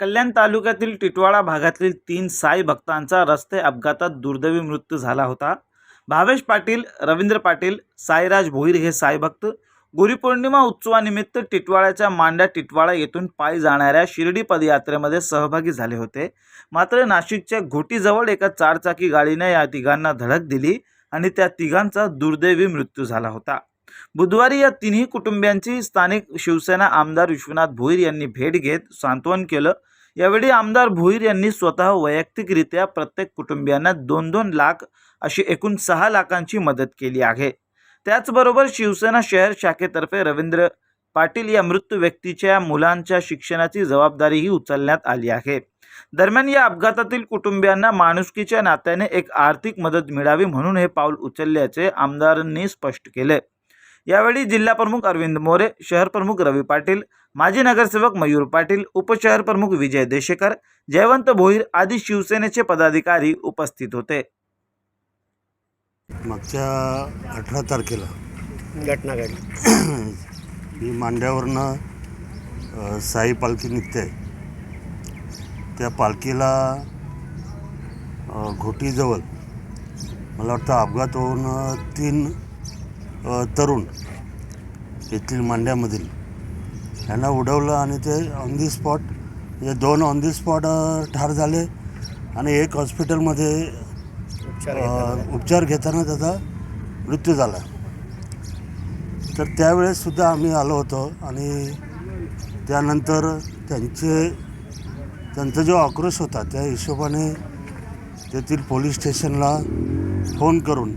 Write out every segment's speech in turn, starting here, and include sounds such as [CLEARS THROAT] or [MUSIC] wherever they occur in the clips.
कल्याण तालुक्यातील टिटवाळा भागातील तीन साई भक्तांचा रस्ते अपघातात दुर्दैवी मृत्यू झाला होता. भावेश पाटील रवींद्र पाटील साईराज भोईर हे साई भक्त. गुरुपौर्णिमा उत्सवानिमित्त टिटवाळ्याच्या मांड्या टिटवाळा येथून पायी जाणाऱ्या शिर्डी पदयात्रेमध्ये सहभागी झाले होते. मात्र नाशिकच्या घोटीजवळ एका चारचाकी गाडीने या तिघांना धडक दिली आणि त्या तिघांचा दुर्दैवी मृत्यू झाला होता. बुधवारी या तिन्ही कुटुंबियांची स्थानिक शिवसेना आमदार विश्वनाथ भोईर यांनी भेट घेत सांत्वन केलं. यावेळी आमदार भोईर यांनी स्वतः वैयक्तिकरित्या प्रत्येक कुटुंबियांना दोन दोन लाख अशी एकूण सहा लाखांची मदत केली आहे. त्याचबरोबर शिवसेना शहर शाखेतर्फे रवींद्र पाटील या मृत व्यक्तीच्या मुलांच्या शिक्षणाची जबाबदारीही उचलण्यात आली आहे. दरम्यान या अपघातातील कुटुंबियांना माणुसकीच्या नात्याने एक आर्थिक मदत मिळावी म्हणून हे पाऊल उचलल्याचे आमदारांनी स्पष्ट केले. यावेळी जिल्हाप्रमुख अरविंद मोरे शहर प्रमुख रवी पाटील माजी नगरसेवक मयूर पाटील उपशहर प्रमुख विजय देशेकर जयवंत भोईर आदी शिवसेनेचे पदाधिकारी उपस्थित होते. मागच्या अठरा तारखेला घटना घडली. [CLEARS THROAT] ही मांड्यावरनं साई पालखी निघते. त्या पालखीला घोटीजवळ मला वाटतं अपघात होऊन तीन तरुण येथील मांड्यामधील यांना उडवलं आणि ते ऑन दी स्पॉट म्हणजे दोन ऑन दी स्पॉट ठार झाले आणि एक हॉस्पिटलमध्ये. उपचार घेताना त्याचा मृत्यू झाला तर त्यावेळेससुद्धा आम्ही आलो होतो आणि त्यानंतर त्यांचे त्यांचा जो आक्रोश होता त्या हिशोबाने तेथील पोलीस स्टेशनला फोन करून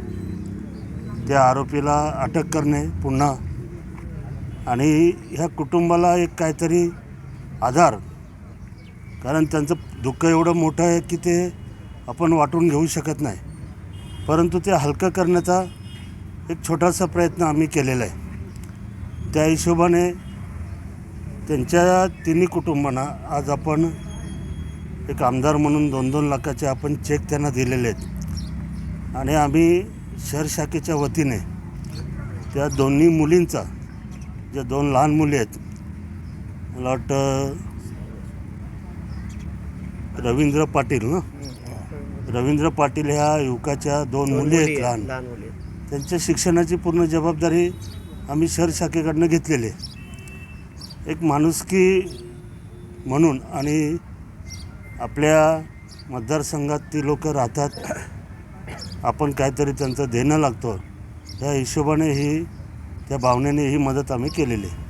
त्या आरोपीला अटक करणे पुन्हा. आणि ह्या कुटुंबाला एक काहीतरी आधार. कारण त्यांचं दुःख एवढं मोठं आहे की ते आपण वाटून घेऊ शकत नाही. परंतु ते हलकं करण्याचा एक छोटासा प्रयत्न आम्ही केलेला आहे. त्या हिशोबाने त्यांच्या तिन्ही कुटुंबांना आज आपण एक आमदार म्हणून दोन दोन लाखाचे आपण चेक त्यांना दिलेले आहेत. आणि आम्ही शहर शाखेच्या वतीने त्या दोन्ही मुलींचा ज्या दोन लहान मुली आहेत मला वाटतं रवींद्र पाटील ना? रवींद्र पाटील ह्या युवकाच्या दोन मुली आहेत लहान. त्यांच्या शिक्षणाची पूर्ण जबाबदारी आम्ही शहर शाखेकडनं घेतलेली आहे. एक माणुसकी म्हणून आणि आपल्या मतदारसंघात ती लोक राहतात. आपण काहीतरी त्यांचं देणं लागतो. या हिशोबाने ही त्या भावनेने ही मदत आम्ही केलेली आहे.